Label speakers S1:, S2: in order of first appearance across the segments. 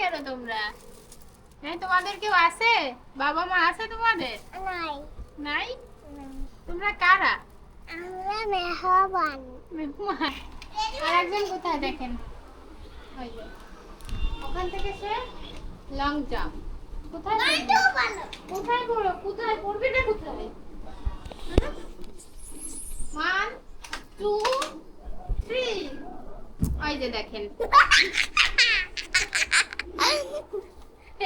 S1: কেন তোমরা? হ্যাঁ তোমাদের কেউ আছে? বাবা মা আছে তোমাদের?
S2: নাই।
S1: নাই? তোমরা কারা?
S2: আমরা
S1: মেহমান। আর একজন কোথায় দেখেন? ওখান থেকে সে লং জাম্প কোথায় কোথায় পড়ো? কোথায় পড়বে না কোথায়? ওয়ান টু থ্রি ওই যে দেখেন।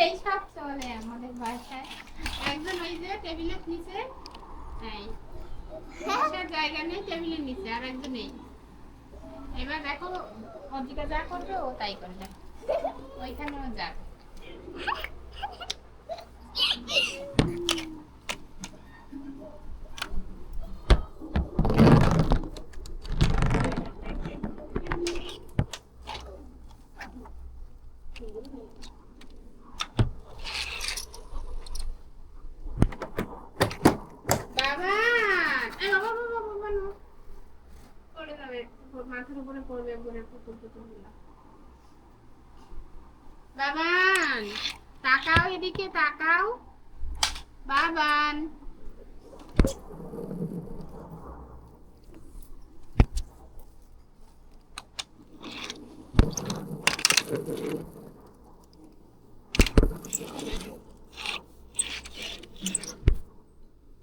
S1: এই সব চলে আমাদের বাসায়। একজন ওই যে টেবিলের নিচে, এই, বসার জায়গা নেই টেবিলের নিচে, আর একজন নেই এবার দেখো অজিকা যা করবে, ও তাই করবে। ওইখানেও যাক বাবা এই বাবা বাবা বাবা না পড়ে যাবে মাথার উপরে পড়বে বাবান তাকাও এদিকে তাকাও। বাবান।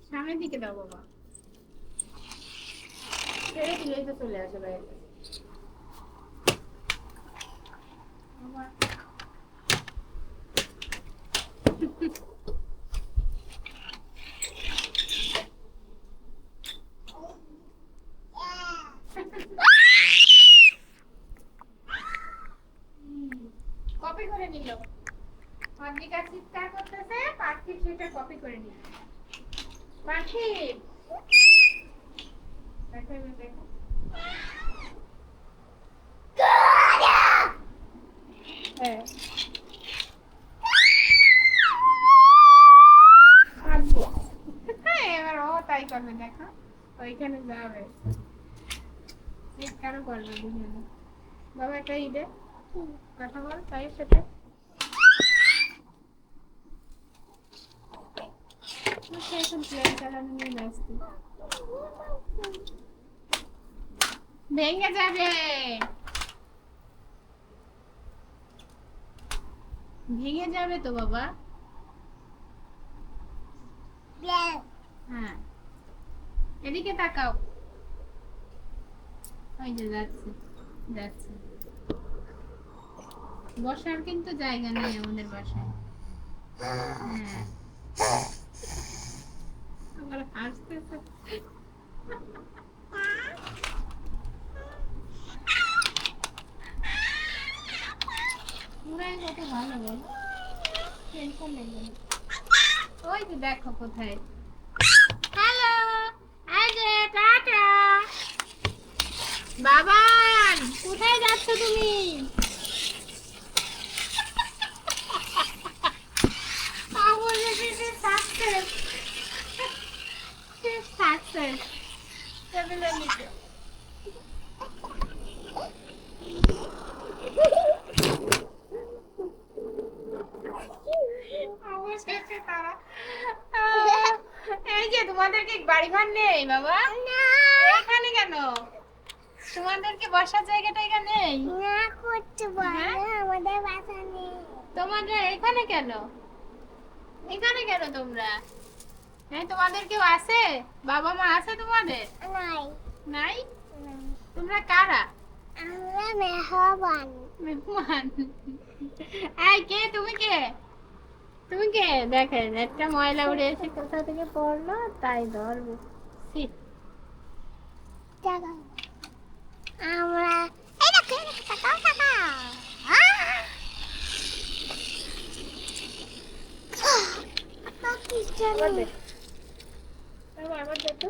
S1: সামনের দিকে দাও বাবা। ছেড়ে চলে আসে। কপি করে নিল। অন্বিকা চিৎকার করতেছে, পাখি সেটা কপি করে নিল। দেখো হ্যাঁ এবার ও তাই করবে, দেখো। ওইখানে করবে বাবা, একটা ইদে। কথা বল, তাই সাথে সে এখন প্লেন চালানো নিয়ে ব্যস্ত। ভেঙে যাবে। ভেঙে যাবে তো বাবা। হ্যাঁ। এদিকে তাকাও। ওই যে যাচ্ছে যাচ্ছে। বসার কিন্তু জায়গা নেই আমাদের বাসায়। হ্যাঁ। আবার হাসতেছে পুরাই কত ভালো বল। টেনশন নেই ওই যে দেখো কোথায়। হ্যালো যে টাটা। বাবান, কোথায় যাচ্ছ তুমি? আমার কাছে সাকসেস সাকসেস টেবিলের নিচে অবশেষে তারা এই যে তোমাদের কি বাড়ি ঘর নেই বাবা? এখানে কেন? তোমাদের কি বসার জায়গাটা এখানে নেই?
S2: না করতে পারে আমাদের বাসা নেই।
S1: তোমাদের এখানে কেন? এখানে কেন তোমরা? হ্যাঁ তোমাদের কেউ আছে? বাবা মা আছে তোমাদের?
S2: নাই।
S1: নাই? তোমরা কারা?
S2: আমরা
S1: মেহমান। এই কে? তুমি কে? তুমি কে? দেখেন একটা ময়লা উড়ে এসে কোথা থেকে পড়ল? তাই ধরবো
S2: আমরা এই দেখো আহ! পাখি
S1: আবার
S2: চলে
S1: দে। আবার আবার দে তো।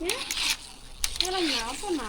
S1: হ্যাঁ? আরে না, অত না।